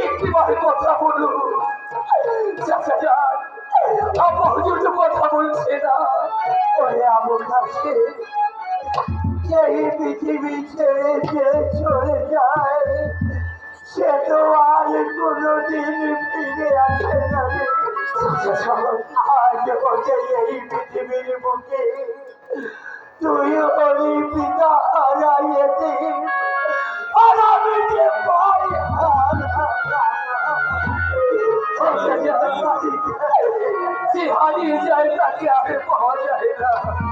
একটি বার কথা বলুন চাচা যান আব্বা হুজুর তো কথা বলছে না ওরে আবুল কাছে এই পৃথিবী ছেড়ে যে চলে যায় সে তুই जा आख़िर आगे पहुंच जाएगा